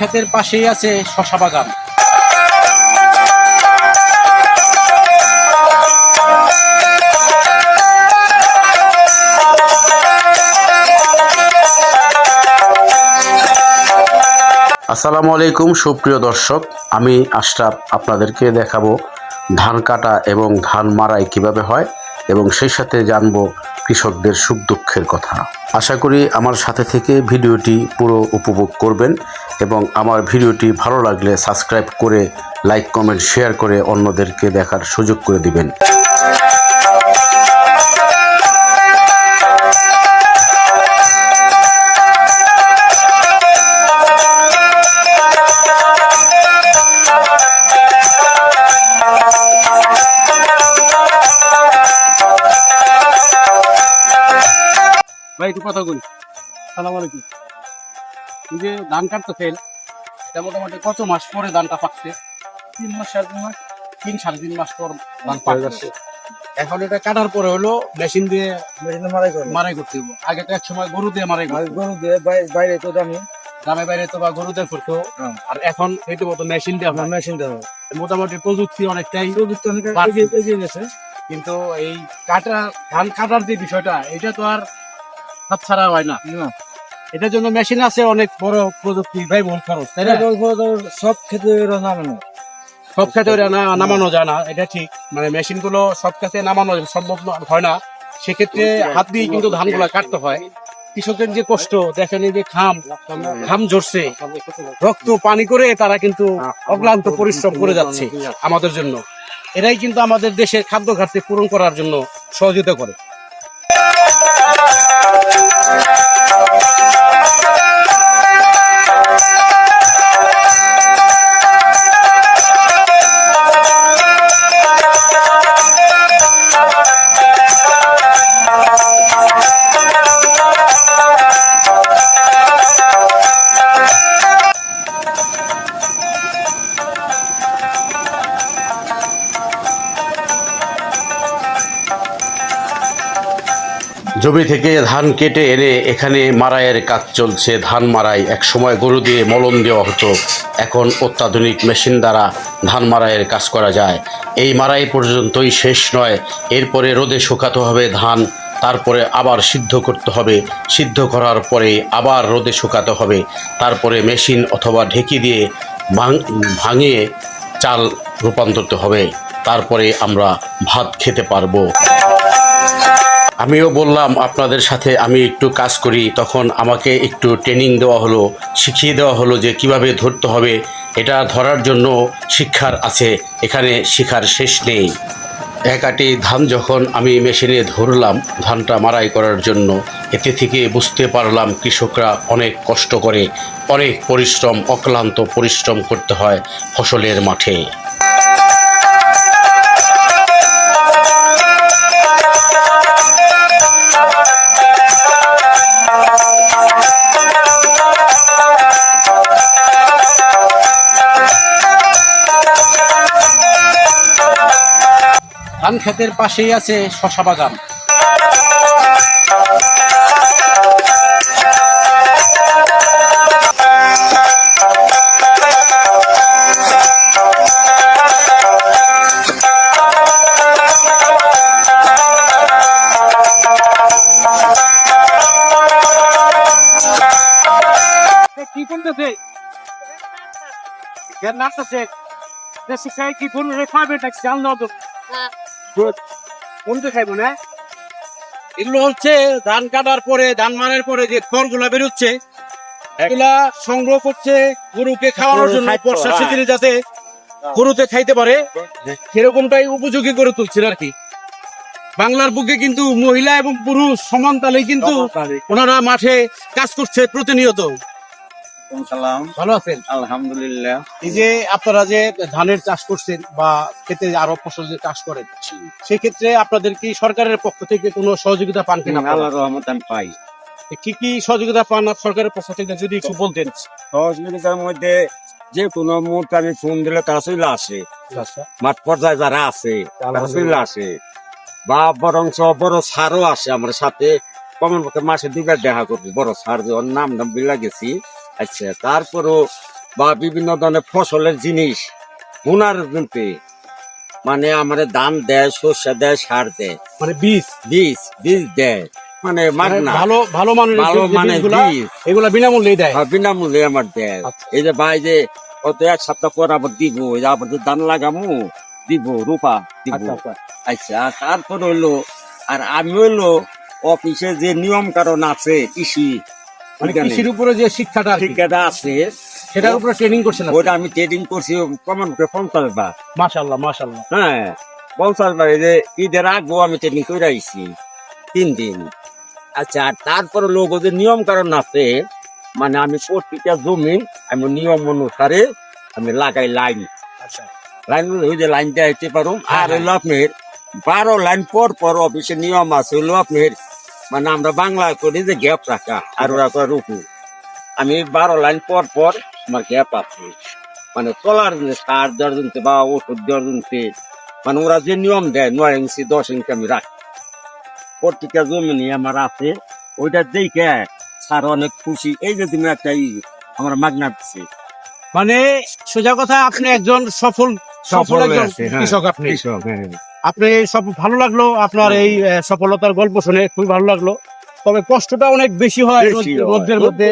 ক্ষেতের পাশেই আছে শশা বাগান। আসসালামু আলাইকুম, সুপ্রিয় দর্শক। আমি আশরাফ, আপনাদেরকে দেখাবো ধান কাটা এবং ধান মারাই কীভাবে হয় এবং সেই সাথে জানব কৃষকদের সুখ দুঃখের কথা। আশা করি আমার সাথে থেকে ভিডিওটি পুরো উপভোগ করবেন এবং আমার ভিডিওটি ভালো লাগলে সাবস্ক্রাইব করে, লাইক, কমেন্ট, শেয়ার করে অন্যদেরকে দেখার সুযোগ করে দিবেন। কথা বলি। সালাম আলাইকুম। এই যে ধান কাটতেছেন এটা মোটামুটি কত মাস পরে ধানটা পাকছে? তিন মাস সাড়ে তিন মাস তিন সাড়ে তিন মাস পর ধান পাকছে। এখন এটা কাটার পরে হলো মেশিন দিয়ে মেশিনে মারাই করে মারাই করতে হবে আগে তো এক সময় গরু দিয়ে মারাই করতো গরু দিয়ে বাইরে তো দামি। গ্রামে বাইরে তো বা গরু দিয়ে করতো হ্যাঁ। আর এখন এইটু মতো মেশিন দিয়ে আপনার মেশিন দেওয়া মোটামুটি প্রযুক্তি অনেকটাই প্রযুক্তি অনেক এগিয়ে গেছে। কিন্তু এই কাটা ধান কাটার যে বিষয়টা এটা তো আর হাত ছাড়া হয় না। এটার জন্য মেশিন আছে অনেক বড় প্রযুক্তি ব্যয়বহুল খরচ তাই না? সব ক্ষেত্রে এরা নামে না সব ক্ষেত্রে নামানো যায় না এটা ঠিক। মানে মেশিনগুলো সব ক্ষেত্রে নামানো সম্ভব হয় না। সেক্ষেত্রে হাত দিয়ে কিন্তু ধানগুলা কাটতে হয়। কৃষকের যে কষ্ট দেখেন যে খাম ঘাম ঝরছে। রক্ত পানি করে তারা কিন্তু অক্লান্ত পরিশ্রম করে যাচ্ছে আমাদের জন্য। এরাই কিন্তু আমাদের দেশের খাদ্য ঘাটতি পূরণ করার জন্য সহযোগিতা করে। জমি থেকে ধান কেটে এনে এখানে মারাইয়ের কাজ চলছে। ধান মারাই এক সময় গরু দিয়ে মলন দেওয়া হতো। এখন অত্যাধুনিক মেশিন দ্বারা ধান মারাইয়ের কাজ করা যায়। এই মারাই পর্যন্তই শেষ নয়। এরপরে রোদে শুকাতে হবে ধান, তারপরে আবার সিদ্ধ করতে হবে। সিদ্ধ করার পরে আবার রোদে শুকাতে হবে। তারপরে মেশিন অথবা ঢেকি দিয়ে ভাঙ- ভাঙিয়ে চাল রূপান্তরিত হবে। তারপরে আমরা ভাত খেতে পারব। আমিও বললাম, আপনাদের সাথে আমি একটু কাজ করি। তখন আমাকে একটু ট্রেনিং দেওয়া হলো, শিখিয়ে দেওয়া হলো যে কীভাবে ধরতে হবে। এটা ধরার জন্য শিক্ষার আছে, এখানে শিখার শেষ নেই। এক আটি ধান যখন আমি মেশিনে ধরলাম, ধানটা মারাই করার জন্য, এতে থেকে বুঝতে পারলাম কৃষকরা অনেক কষ্ট করে, অনেক পরিশ্রম, অক্লান্ত পরিশ্রম করতে হয় ফসলের মাঠে। ধান ক্ষেতের পাশেই আছে শশা বাগান। কি করতেছে? নাচতেছে। শিখাই কি কোন রেখাবে ট্যাক্সি আনলো তো। কোনটা খাইবো না? এগুলো হচ্ছে ধান কাটার পরে ধান মারার পরে যে খড়গুলা বেরোচ্ছে এগুলা সংগ্রহ করছে গরুকে খাওয়ানোর জন্য বর্ষা হ্যাঁ। শীতের যাতে গরুতে খাইতে পারে। সেরকমটাই উপযোগী করে তুলছে আর কি। বাংলার বুকে কিন্তু মহিলা এবং পুরুষ সমান তালে কিন্তু ওনারা মাঠে কাজ করছে প্রতিনিয়ত। সালাম। ভালো আছেন? আলহামদুলিল্লাহ। এই যে আপনারা যে ধানের চাষ করছেন বা খেতে আরও ফসল যে চাষ করেন সেক্ষেত্রে আপনাদের কি সরকারের পক্ষ থেকে কোনো সহযোগিতা পান কিনা? আল্লাহ রহমত আমি পাই। কি কি সহযোগিতা পান সরকারের পক্ষ থেকে যদি একটু বলতেন? সহযোগিতার মধ্যে যে কোনো মুহূর্তে আমি ফোন দিলে তারা চলে আসে। মাঠ পর্যায়ে যারা আছে তারা চলে আসে। বা বরঞ্চ বড় সারও আসে আমার সাথে পক্ষে মাসে দুবার দেখা করব। বড় সার যে ওর নাম নাম বিলা গেছি। আচ্ছা তারপরও বা বিভিন্ন ধরনের ফসলের জিনিস বোনার জন্যে মানে আমাদের ধান দেয় শস্য দেয় সার দেয়। মানে বীজ? বীজ বীজ দেয়। মানে মানে ভালো ভালো মানের ভালো মানে এগুলা বিনামূল্যেই দেয়। হ্যাঁ, বিনামূল্যে আমার দেয়। আচ্ছা। এই যে ভাই যে কত এক সপ্তাহ পর আবার দিব আবার যে ধান লাগামু দিব রূপা দিব। আচ্ছা আচ্ছা। আচ্ছা তারপর হইল আর আমি হইল অফিসে যে নিয়ম কারণ আছে কৃষি মানে কৃষির উপরে যে শিক্ষাটা শিক্ষাটা আছে সেটার উপরে ট্রেনিং করছেন ওইটা আমি ট্রেডিং করছি প্রমাণ করে পঞ্চাশ বার। মাশাল্লাহ মাশাল্লাহ হ্যাঁ পঞ্চাশ বার এই যে ঈদের আগেও আমি ট্রেনিং করে আইছি তিন দিন। আচ্ছা আর তারপরে লোক ওদের নিয়ম কারণ আছে মানে আমি প্রতিটা জমি আমি নিয়ম অনুসারে আমি লাগাই লাইন। আচ্ছা। লাইন ওই যে লাইনটা হইতে পারো। আর হ্যাঁ। হইল আপনার বারো লাইন পর পর অফিসে নিয়ম আছে হইল আপনার মানে আমরা বাংলা করি যে গ্যাপ রাখা আর ওরা করে রুকু। আমি বারো লাইন পর পর আমার গ্যাপ আছে। মানে জন্য সার দেওয়ার জন্য বা ওষুধ দেওয়ার জন্য মানে ওরা যে নিয়ম দেয় নয় ইঞ্চি দশ ইঞ্চি আমি রাখি। প্রত্যেকটা জমি নিয়ে আমার আছে ওইটা দেখে স্যার অনেক খুশি। এই যে তুমি একটা ই আমার মাগনা দিচ্ছে মানে সোজা কথা আপনি একজন সফল সফল একজন হ্যাঁ। কৃষক আপনি। কৃষক হ্যাঁ। আপনি সব ভালো লাগল আপনার এই সফলতার গল্প শুনে খুবই ভালো লাগল। তবে কষ্টটা অনেক বেশি হয় বেশি মধ্যে।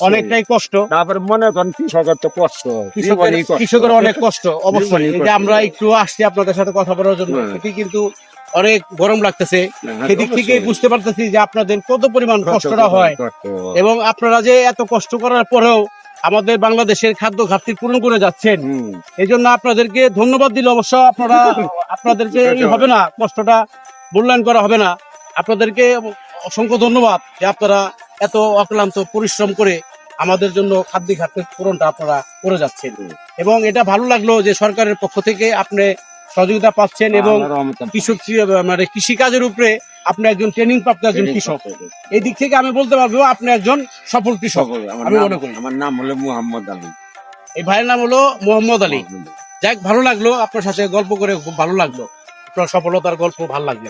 অনেকটাই কষ্ট। তারপরে মনে করেন কৃষকের তো কষ্ট। অনেক কষ্ট অবশ্যই। যে আমরা একটু আসছি আপনাদের সাথে কথা বলার জন্য হ্যাঁ। সেটি কিন্তু অনেক গরম লাগতেছে। হ্যাঁ, সেদিক থেকে বুঝতে পারতেছি যে আপনাদের কত পরিমাণ কষ্টটা হয়। এবং আপনারা যে এত কষ্ট করার পরেও আমাদের বাংলাদেশের খাদ্য ঘাটতি পূরণ করে যাচ্ছেন। এই জন্য আপনাদেরকে ধন্যবাদ দিলে অবশ্য আপনারা আপনাদেরকে হবে না কষ্টটা মূল্যায়ন করা হবে না। আপনাদেরকে অসংখ্য ধন্যবাদ যে আপনারা এত অক্লান্ত পরিশ্রম করে আমাদের জন্য খাদ্য ঘাটতির পূরণটা আপনারা করে যাচ্ছেন। এবং এটা ভালো লাগল যে সরকারের পক্ষ থেকে আপনি সহযোগিতা পাচ্ছেন এবং কৃষক মানে কৃষিকাজের উপরে আপনি একজন ট্রেনিং প্রাপ্ত একজন কৃষক। এই দিক থেকে আমি বলতে পারব আপনি একজন সফল কৃষক আমি মনে করি। আমার নাম হলো মোহাম্মদ আলী। এই ভাইয়ের নাম হলো মোহাম্মদ আলী। যাক ভালো লাগল আপনার সাথে গল্প করে খুব ভালো লাগল। আপনার সফলতার গল্প ভালো লাগল।